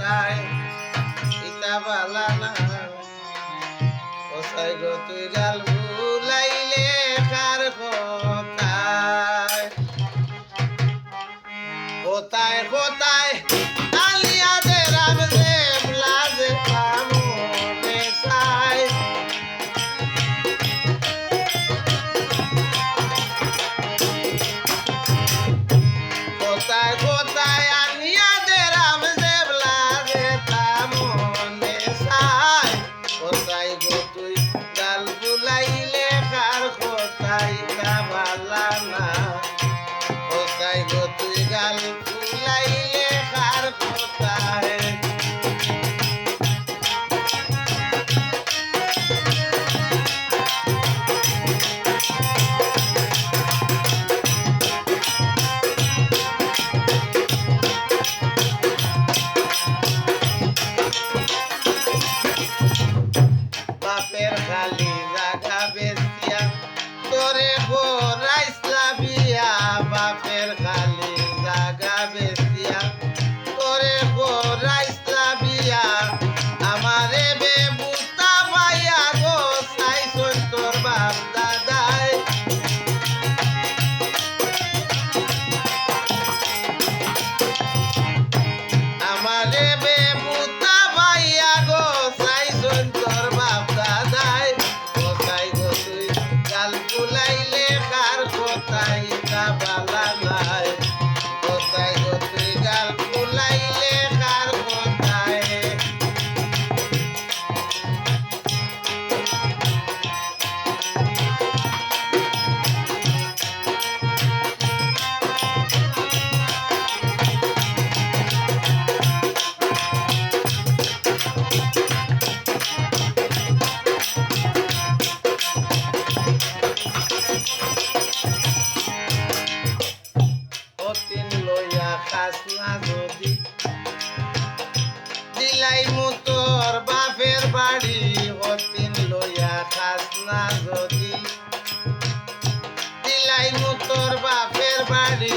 তাই ইতা বালা না। ও সাইগো তুই গাল তুই। গাল ফুলাই nice. কাসুয়া যদি দিলাই মুতর বাপের বাড়ি হতিন লইয়া কাসনা যদি দিলাই মুতর বাপের বাড়ি